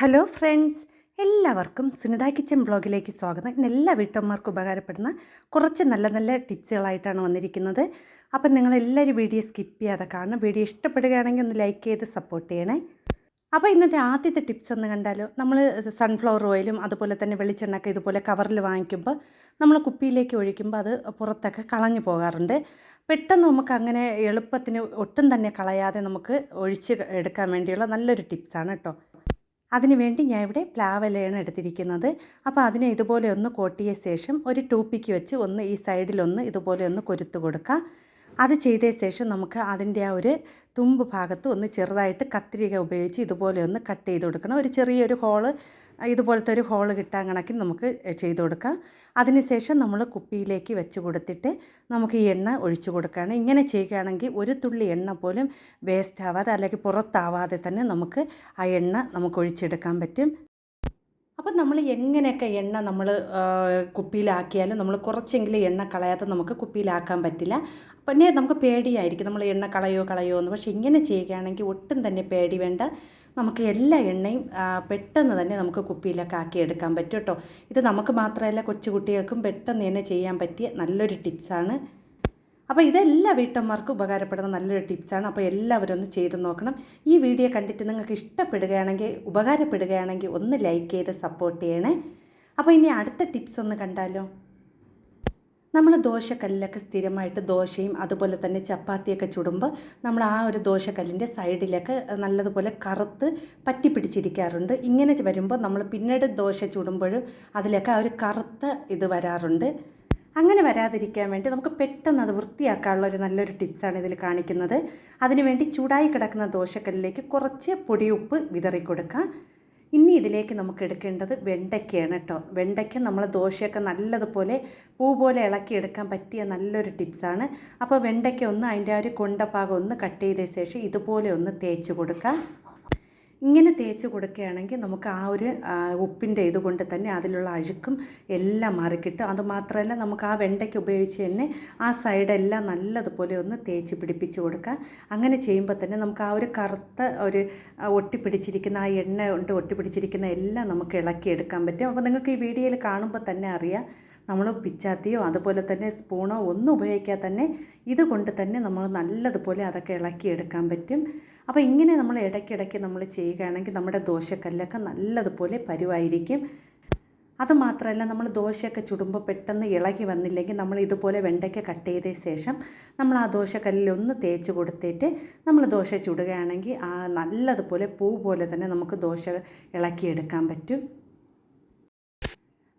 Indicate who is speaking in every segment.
Speaker 1: Hello friends എല്ലാവർക്കും Sunitha kitchen ബ്ലോഗിലേക്ക് സ്വാഗതം. ഇന്ന് എല്ലാ വീട്ടമ്മമാർക്കും ഉപകാരപ്പെടുന്ന കുറച്ച് നല്ല നല്ല ടിപ്സുകളായിട്ടാണ് വന്നിരിക്കുന്നത്. അപ്പം നിങ്ങളെല്ലാവരും വീഡിയോ സ്കിപ്പ് ചെയ്യാതെ കാണണം. വീഡിയോ ഇഷ്ടപ്പെടുകയാണെങ്കിൽ ഒന്ന് ലൈക്ക് ചെയ്ത് സപ്പോർട്ട് ചെയ്യണേ. അപ്പോൾ ഇന്നത്തെ ആദ്യത്തെ ടിപ്സ് ഒന്ന് കണ്ടാലോ? നമ്മൾ സൺഫ്ലവർ ഓയിലും അതുപോലെ തന്നെ വെളിച്ചെണ്ണയൊക്കെ ഇതുപോലെ കവറിൽ വാങ്ങിക്കുമ്പോൾ നമ്മൾ കുപ്പിയിലേക്ക് ഒഴിക്കുമ്പോൾ അത് പുറത്തൊക്കെ കളഞ്ഞു പോകാറുണ്ട്. പെട്ടെന്ന് നമുക്ക് അങ്ങനെ എളുപ്പത്തിന് ഒട്ടും തന്നെ കളയാതെ നമുക്ക് ഒഴിച്ച് എടുക്കാൻ വേണ്ടിയുള്ള നല്ലൊരു ടിപ്സാണ് കേട്ടോ. അതിനുവേണ്ടി ഞാൻ ഇവിടെ പ്ലാവലയാണ് എടുത്തിരിക്കുന്നത്. അപ്പോൾ അതിനെ ഇതുപോലെ ഒന്ന് കോട്ടിയ ശേഷം ഒരു ടൂപ്പിക്ക് വെച്ച് ഒന്ന് ഈ സൈഡിലൊന്ന് ഇതുപോലെ ഒന്ന് കൊരുത്ത് കൊടുക്കുക അത് ചെയ്ത ശേഷം നമുക്ക് അതിന്റെ ആ ഒരു തുമ്പ് ഭാഗത്ത് ഒന്ന് ചെറുതായിട്ട് കത്രിക ഉപയോഗിച്ച് ഇതുപോലെ ഒന്ന് കട്ട് ചെയ്ത് കൊടുക്കണം. ഒരു ചെറിയൊരു ഹോൾ ഇതുപോലത്തെ ഒരു ഹോൾ കിട്ടാൻ കണക്കിന് നമുക്ക് ചെയ്ത് കൊടുക്കാം. അതിനുശേഷം നമ്മൾ കുപ്പിയിലേക്ക് വെച്ച് കൊടുത്തിട്ട് നമുക്ക് ഈ എണ്ണ ഒഴിച്ചു കൊടുക്കുകയാണ്. ഇങ്ങനെ ചെയ്യുകയാണെങ്കിൽ ഒരു തുള്ളി എണ്ണ പോലും വേസ്റ്റ് ആവാതെ അല്ലെങ്കിൽ പുറത്താവാതെ തന്നെ നമുക്ക് ആ എണ്ണ നമുക്ക് ഒഴിച്ചെടുക്കാൻ പറ്റും. അപ്പം നമ്മൾ എങ്ങനെയൊക്കെ എണ്ണ നമ്മൾ കുപ്പിയിലാക്കിയാലും നമ്മൾ കുറച്ചെങ്കിലും എണ്ണ കളയാതെ നമുക്ക് കുപ്പിയിലാക്കാൻ പറ്റില്ല. പിന്നെ നമുക്ക് പേടിയായിരിക്കും. നമ്മൾ എണ്ണ കളയോ കളയോ എന്ന്. പക്ഷേ ഇങ്ങനെ ചെയ്യുകയാണെങ്കിൽ ഒട്ടും തന്നെ പേടി വേണ്ട. നമുക്ക് എല്ലാ എണ്ണയും പെട്ടെന്ന് തന്നെ നമുക്ക് കുപ്പിയിലൊക്കെ ആക്കി എടുക്കാൻ പറ്റും കേട്ടോ. ഇത് നമുക്ക് മാത്രമല്ല കൊച്ചുകുട്ടികൾക്കും പെട്ടെന്ന് തന്നെ ചെയ്യാൻ പറ്റിയ നല്ലൊരു ടിപ്സാണ്. അപ്പോൾ ഇതെല്ലാ വീട്ടമ്മമാർക്കും ഉപകാരപ്പെടുന്ന നല്ലൊരു ടിപ്സാണ്. അപ്പോൾ എല്ലാവരും ഒന്ന് ചെയ്ത് നോക്കണം. ഈ വീഡിയോ കണ്ടിട്ട് നിങ്ങൾക്ക് ഇഷ്ടപ്പെടുകയാണെങ്കിൽ ഉപകാരപ്പെടുകയാണെങ്കിൽ ഒന്ന് ലൈക്ക് ചെയ്ത് സപ്പോർട്ട് ചെയ്യണേ. അപ്പോൾ ഇനി അടുത്ത ടിപ്സ് ഒന്ന് കണ്ടാലോ? നമ്മൾ ദോശക്കല്ലിലൊക്കെ സ്ഥിരമായിട്ട് ദോശയും അതുപോലെ തന്നെ ചപ്പാത്തിയൊക്കെ ചുടുമ്പോൾ നമ്മൾ ആ ഒരു ദോശക്കല്ലിന്റെ സൈഡിലൊക്കെ നല്ലതുപോലെ കറുത്ത് പറ്റി പിടിച്ചിരിക്കാറുണ്ട്. ഇങ്ങനെ വരുമ്പോൾ നമ്മൾ പിന്നീട് ദോശ ചുടുമ്പോഴും അതിലൊക്കെ ആ ഒരു കറുത്ത ഇത് വരാറുണ്ട്. അങ്ങനെ വരാതിരിക്കാൻ വേണ്ടി നമുക്ക് പെട്ടെന്ന് അത് വൃത്തിയാക്കാനുള്ള ഒരു നല്ലൊരു ടിപ്സാണ് ഇതിൽ കാണിക്കുന്നത്. അതിനുവേണ്ടി ചൂടായി കിടക്കുന്ന ദോശക്കല്ലിലേക്ക് കുറച്ച് പൊടിയുപ്പ് വിതറി കൊടുക്കുക ഇനി ഇതിലേക്ക് നമുക്ക് എടുക്കേണ്ടത് വെണ്ടയ്ക്കയാണ് കേട്ടോ. വെണ്ടയ്ക്ക നമ്മൾ ദോശയൊക്കെ നല്ലതുപോലെ പൂ പോലെ ഇളക്കിയെടുക്കാൻ പറ്റിയ നല്ലൊരു ടിപ്സാണ് അപ്പോൾ വെണ്ടയ്ക്ക ഒന്ന് അതിന്റെ ആ ഒരു കൊണ്ടഭാഗം ഒന്ന് കട്ട് ചെയ്ത ശേഷം ഇതുപോലെ ഒന്ന് തേച്ച് കൊടുക്കുക ഇങ്ങനെ തേച്ച് കൊടുക്കുകയാണെങ്കിൽ നമുക്ക് ആ ഒരു ഉപ്പിന്റെ ഇതുകൊണ്ട് തന്നെ അതിലുള്ള അഴുക്കും എല്ലാം മാറിക്കിട്ടും. അതുമാത്രമല്ല നമുക്ക് ആ വെണ്ടയ്ക്ക് ഉപയോഗിച്ച് തന്നെ ആ സൈഡെല്ലാം നല്ലതുപോലെ ഒന്ന് തേച്ച് പിടിപ്പിച്ച് കൊടുക്കാം. അങ്ങനെ ചെയ്യുമ്പോൾ തന്നെ നമുക്ക് ആ ഒരു കറുത്ത ഒരു ഒട്ടിപ്പിടിച്ചിരിക്കുന്ന ആ എണ്ണ കൊണ്ട് ഒട്ടിപ്പിടിച്ചിരിക്കുന്ന എല്ലാം നമുക്ക് ഇളക്കി എടുക്കാൻ പറ്റും. അപ്പോൾ നിങ്ങൾക്ക് ഈ വീഡിയോയിൽ കാണുമ്പോൾ തന്നെ അറിയാം നമ്മൾ പിച്ചാത്തിയോ അതുപോലെ തന്നെ സ്പൂണോ ഒന്നും ഉപയോഗിക്കാതെ തന്നെ ഇതുകൊണ്ട് തന്നെ നമ്മൾ നല്ലതുപോലെ അതൊക്കെ ഇളക്കിയെടുക്കാൻ പറ്റും. അപ്പോൾ ഇങ്ങനെ നമ്മൾ ഇടയ്ക്കിടയ്ക്ക് നമ്മൾ ചെയ്യുകയാണെങ്കിൽ നമ്മുടെ ദോശക്കല്ലൊക്കെ നല്ലതുപോലെ പരുവായിരിക്കും. അതുമാത്രമല്ല നമ്മൾ ദോശയൊക്കെ ചുടുമ്പോൾ പെട്ടെന്ന് ഇളകി വന്നില്ലെങ്കിൽ നമ്മൾ ഇതുപോലെ വെണ്ടയ്ക്ക കട്ട് ചെയ്ത ശേഷം നമ്മൾ ആ ദോശക്കല്ലിൽ ഒന്ന് തേച്ച് കൊടുത്തിട്ട് നമ്മൾ ദോശ ചുടുകയാണെങ്കിൽ ആ നല്ലതുപോലെ പൂ പോലെ തന്നെ നമുക്ക് ദോശ ഇളക്കിയെടുക്കാൻ പറ്റും.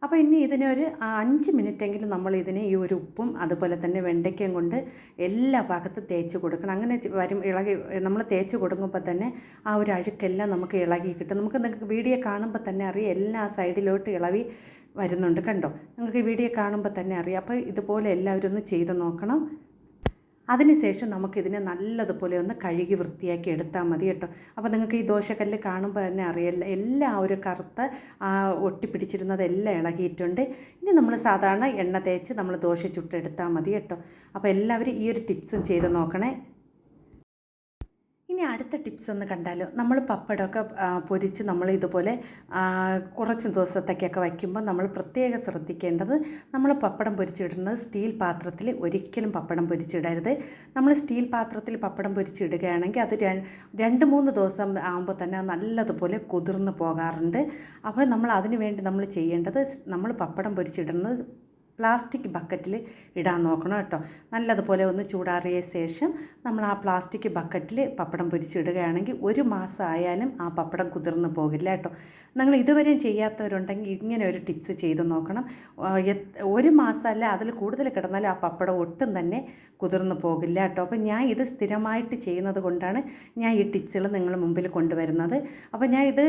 Speaker 1: അപ്പോൾ ഇനി ഇതിനൊരു അഞ്ച് മിനിറ്റെങ്കിലും നമ്മൾ ഇതിനെ ഈ ഒരു ഉപ്പും അതുപോലെ തന്നെ വെണ്ടയ്ക്കയും കൊണ്ട് എല്ലാ ഭാഗത്തും തേച്ച് കൊടുക്കണം. അങ്ങനെ വരും ഇളകി നമ്മൾ തേച്ച് കൊടുക്കുമ്പോൾ തന്നെ ആ ഒരു അഴുക്കെല്ലാം നമുക്ക് ഇളകി കിട്ടും. നമുക്ക് വീഡിയോ കാണുമ്പോൾ തന്നെ അറിയാം എല്ലാ സൈഡിലോട്ട് ഇളവി വരുന്നുണ്ട്. കണ്ടോ? നിങ്ങൾക്ക് വീഡിയോ കാണുമ്പോൾ തന്നെ അറിയാം. അപ്പോൾ ഇതുപോലെ എല്ലാവരും ഒന്ന് ചെയ്ത് നോക്കണം. അതിനുശേഷം നമുക്കിതിനെ നല്ലതുപോലെ ഒന്ന് കഴുകി വൃത്തിയാക്കി എടുത്താൽ മതി കേട്ടോ. അപ്പോൾ നിങ്ങൾക്ക് ഈ ദോശക്കല്ല് കാണുമ്പോൾ തന്നെ അറിയില്ല എല്ലാ ഒരു കറുത്ത ഒട്ടിപ്പിടിച്ചിരുന്നതെല്ലാം ഇളകിയിട്ടുണ്ട്. ഇനി നമ്മൾ സാധാരണ എണ്ണ തേച്ച് നമ്മൾ ദോശ ചുട്ടെടുത്താൽ മതി കേട്ടോ. അപ്പോൾ എല്ലാവരും ഈ ഒരു ടിപ്സും ചെയ്ത് നോക്കണേ. ഇനി അടുത്ത ടിപ്സ് ഒന്ന് കണ്ടാലോ? നമ്മൾ പപ്പടമൊക്കെ പൊരിച്ച് നമ്മൾ ഇതുപോലെ കുറച്ച് ദിവസത്തേക്കൊക്കെ വയ്ക്കുമ്പോൾ നമ്മൾ പ്രത്യേകം ശ്രദ്ധിക്കേണ്ടത് നമ്മൾ പപ്പടം പൊരിച്ചിടുന്നത് സ്റ്റീൽ പാത്രത്തിൽ ഒരിക്കലും പപ്പടം പൊരിച്ചിടരുത്. നമ്മൾ സ്റ്റീൽ പാത്രത്തിൽ പപ്പടം പൊരിച്ചിടുകയാണെങ്കിൽ അത് രണ്ട് മൂന്ന് ദിവസം ആകുമ്പോൾ തന്നെ നല്ലതുപോലെ കുതിർന്ന് പോകാറുണ്ട്. അപ്പോൾ നമ്മൾ അതിന് വേണ്ടി നമ്മൾ ചെയ്യേണ്ടത് നമ്മൾ പപ്പടം പൊരിച്ചിടുന്നത് പ്ലാസ്റ്റിക് ബക്കറ്റിൽ ഇടാൻ നോക്കണം കേട്ടോ. നല്ലതുപോലെ ഒന്ന് ചൂടാറിയ ശേഷം നമ്മൾ ആ പ്ലാസ്റ്റിക് ബക്കറ്റിൽ പപ്പടം പൊരിച്ചിടുകയാണെങ്കിൽ ഒരു മാസം ആയാലും ആ പപ്പടം കുതിർന്ന് പോകില്ല കേട്ടോ. നിങ്ങൾ ഇതുവരെയും ചെയ്യാത്തവരുണ്ടെങ്കിൽ ഇങ്ങനെ ഒരു ടിപ്സ് ചെയ്ത് നോക്കണം. ഒരു മാസമല്ല അതിൽ കൂടുതൽ കിടന്നാൽ ആ പപ്പടം ഒട്ടും തന്നെ കുതിർന്നു പോകില്ല കേട്ടോ. അപ്പോൾ ഞാൻ ഇത് സ്ഥിരമായിട്ട് ചെയ്യുന്നത് കൊണ്ടാണ് ഞാൻ ഈ ടിപ്സുകൾ നിങ്ങൾ മുമ്പിൽ കൊണ്ടുവരുന്നത്. അപ്പോൾ ഞാൻ ഇത്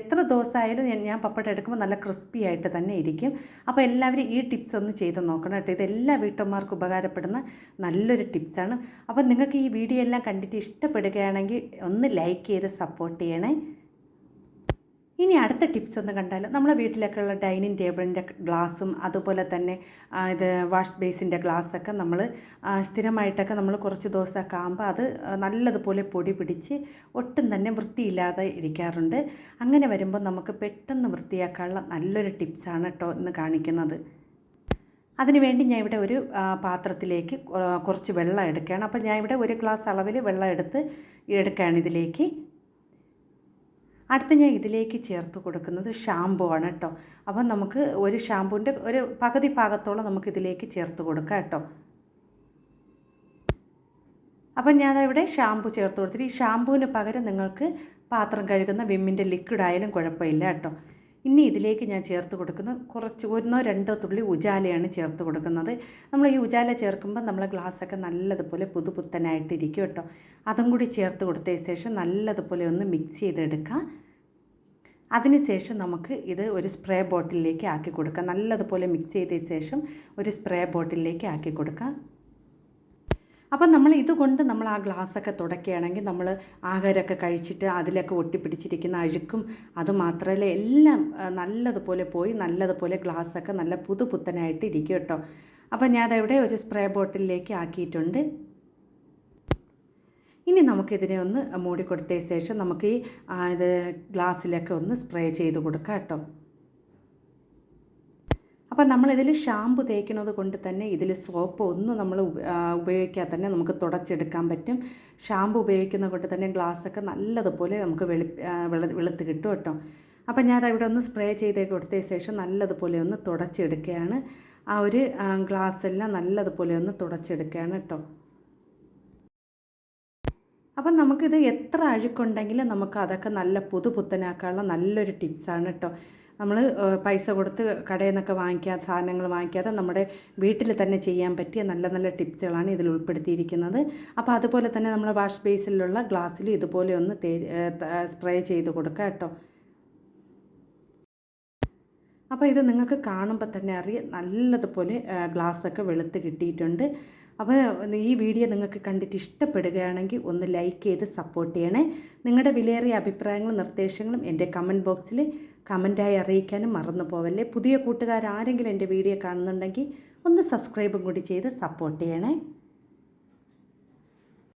Speaker 1: എത്ര ദിവസമായാലും ഞാൻ പപ്പടം എടുക്കുമ്പോൾ നല്ല ക്രിസ്പി ആയിട്ട് തന്നെ ഇരിക്കും. അപ്പോൾ എല്ലാവരും ഈ ടിപ്സ് ഒന്ന് ചെയ്ത് നോക്കണം കേട്ടോ. ഇതെല്ലാ വീട്ടമ്മമാർക്കും ഉപകാരപ്പെടുന്ന നല്ലൊരു ടിപ്സാണ്. അപ്പോൾ നിങ്ങൾക്ക് ഈ വീഡിയോ എല്ലാം കണ്ടിട്ട് ഇഷ്ടപ്പെടുകയാണെങ്കിൽ ഒന്ന് ലൈക്ക് ചെയ്ത് സപ്പോർട്ട് ചെയ്യണേ. ഇനി അടുത്ത ടിപ്സ് ഒന്ന് കണ്ടാലോ? നമ്മുടെ വീട്ടിലൊക്കെ ഉള്ള ഡൈനിങ് ടേബിളിന്റെ ഗ്ലാസും അതുപോലെ തന്നെ ഇത് വാഷ് ബേസിന്റെ ഗ്ലാസ്സൊക്കെ നമ്മൾ സ്ഥിരമായിട്ടൊക്കെ നമ്മൾ കുറച്ച് ദിവസമൊക്കെ ആകുമ്പോൾ അത് നല്ലതുപോലെ പൊടി പിടിച്ച് ഒട്ടും തന്നെ വൃത്തിയില്ലാതെ ഇരിക്കാറുണ്ട്. അങ്ങനെ വരുമ്പോൾ നമുക്ക് പെട്ടെന്ന് വൃത്തിയാക്കാനുള്ള നല്ലൊരു ടിപ്സാണ് കേട്ടോ ഇന്ന് കാണിക്കുന്നത്. അതിനുവേണ്ടി ഞാൻ ഇവിടെ ഒരു പാത്രത്തിലേക്ക് കുറച്ച് വെള്ളം എടുക്കുകയാണ്. അപ്പോൾ ഞാൻ ഇവിടെ ഒരു ഗ്ലാസ് അളവിൽ വെള്ളം എടുത്ത് എടുക്കുകയാണ് ഇതിലേക്ക്. അടുത്ത് ഞാൻ ഇതിലേക്ക് ചേർത്ത് കൊടുക്കുന്നത് ഷാമ്പു ആണ് കേട്ടോ അപ്പം നമുക്ക് ഒരു ഷാമ്പൂവിന്റെ ഒരു പകുതി ഭാഗത്തോളം നമുക്ക് ഇതിലേക്ക് ചേർത്ത് കൊടുക്കാം കേട്ടോ. അപ്പം ഞാൻ ഇവിടെ ഷാമ്പു ചേർത്ത് കൊടുത്തിട്ട് ഈ ഷാമ്പുവിന് പകരം നിങ്ങൾക്ക് പാത്രം കഴുകുന്ന വിമ്മിന്റെ ലിക്വിഡ് ആയാലും കുഴപ്പമില്ല കേട്ടോ. ഇനി ഇതിലേക്ക് ഞാൻ ചേർത്ത് കൊടുക്കുന്നത് കുറച്ച് ഒന്നോ രണ്ടോ തുള്ളി ഉജാലയാണ് ചേർത്ത് കൊടുക്കുന്നത്. നമ്മൾ ഈ ഉജാല ചേർക്കുമ്പോൾ നമ്മളെ ഗ്ലാസ്സൊക്കെ നല്ലതുപോലെ പുതുപുത്തനായിട്ടിരിക്കും കേട്ടോ. അതും കൂടി ചേർത്ത് കൊടുത്ത ശേഷം നല്ലതുപോലെ ഒന്ന് മിക്സ് ചെയ്തെടുക്കാം. അതിനുശേഷം നമുക്ക് ഇത് ഒരു സ്പ്രേ ബോട്ടിലേക്ക് ആക്കി കൊടുക്കാം. നല്ലതുപോലെ മിക്സ് ചെയ്ത ശേഷം ഒരു സ്പ്രേ ബോട്ടിലേക്ക് ആക്കി കൊടുക്കാം. അപ്പം നമ്മൾ ഇതുകൊണ്ട് നമ്മൾ ആ ഗ്ലാസ്സൊക്കെ തുടക്കുകയാണെങ്കിൽ നമ്മൾ ആഹാരമൊക്കെ കഴിച്ചിട്ട് അതിലൊക്കെ ഒട്ടിപ്പിടിച്ചിരിക്കുന്ന അഴുക്കും അതുമാത്രമല്ല എല്ലാം നല്ലതുപോലെ പോയി നല്ലതുപോലെ ഗ്ലാസ്സൊക്കെ നല്ല പുതുപുത്തനായിട്ട് ഇരിക്കും കേട്ടോ. അപ്പം ഞാൻ അതവിടെ ഒരു സ്പ്രേ ബോട്ടിലേക്ക് ആക്കിയിട്ടുണ്ട്. ഇനി നമുക്കിതിനെ ഒന്ന് മൂടിക്കൊടുത്തതിന് ശേഷം നമുക്ക് ഈ ഇത് ഗ്ലാസ്സിലൊക്കെ ഒന്ന് സ്പ്രേ ചെയ്ത് കൊടുക്കാം കേട്ടോ. അപ്പം നമ്മളിതിൽ ഷാമ്പു തേക്കുന്നത് കൊണ്ട് തന്നെ ഇതിൽ സോപ്പ് ഒന്നും നമ്മൾ ഉപ- ഉപയോഗിക്കാതെ തന്നെ നമുക്ക് തുടച്ചെടുക്കാൻ പറ്റും. ഷാമ്പു ഉപയോഗിക്കുന്ന കൊണ്ട് തന്നെ ഗ്ലാസ്സൊക്കെ നല്ലതുപോലെ നമുക്ക് വെളി വെളുത്ത് കിട്ടും കേട്ടോ. അപ്പം ഞാൻ അതവിടെ ഒന്ന് സ്പ്രേ ചെയ്ത് കൊടുത്തതിന് ശേഷം നല്ലതുപോലെ ഒന്ന് തുടച്ചെടുക്കുകയാണ്. ആ ഒരു ഗ്ലാസ് എല്ലാം നല്ലതുപോലെ ഒന്ന് തുടച്ചെടുക്കുകയാണ് കേട്ടോ. അപ്പം നമുക്കിത് എത്ര അഴുക്കുണ്ടെങ്കിലും നമുക്ക് അതൊക്കെ നല്ല പുതുപുത്തനാക്കാനുള്ള നല്ലൊരു ടിപ്സാണ് കേട്ടോ. നമ്മൾ പൈസ കൊടുത്ത് കടയിൽ നിന്നൊക്കെ വാങ്ങിക്കാതെ സാധനങ്ങൾ വാങ്ങിക്കാതെ നമ്മുടെ വീട്ടിൽ തന്നെ ചെയ്യാൻ പറ്റിയ നല്ല നല്ല ടിപ്സുകളാണ് ഇതിൽ ഉൾപ്പെടുത്തിയിരിക്കുന്നത്. അപ്പോൾ അതുപോലെ തന്നെ നമ്മൾ വാഷ് ബേസിലുള്ള ഗ്ലാസ്സിൽ ഇതുപോലെ ഒന്ന് തേ സ്പ്രേ ചെയ്ത് കൊടുക്കുക കേട്ടോ. അപ്പോൾ ഇത് നിങ്ങൾക്ക് കാണുമ്പോൾ തന്നെ അറിയാം നല്ലതുപോലെ ഗ്ലാസ്സൊക്കെ വെളുത്ത് കിട്ടിയിട്ടുണ്ട്. അപ്പോൾ ഈ വീഡിയോ നിങ്ങൾക്ക് കണ്ടിട്ട് ഇഷ്ടപ്പെടുകയാണെങ്കിൽ ഒന്ന് ലൈക്ക് ചെയ്ത് സപ്പോർട്ട് ചെയ്യണേ. നിങ്ങളുടെ വിലയേറിയ അഭിപ്രായങ്ങളും നിർദ്ദേശങ്ങളും എന്റെ കമന്റ് ബോക്സിൽ കമന്റായി അറിയിക്കാനും മറന്നു പോവല്ലേ? പുതിയ കൂട്ടുകാരാരെങ്കിലും എന്റെ വീഡിയോ കാണുന്നുണ്ടെങ്കിൽ ഒന്ന് സബ്സ്ക്രൈബും കൂടി ചെയ്ത് സപ്പോർട്ട് ചെയ്യണേ.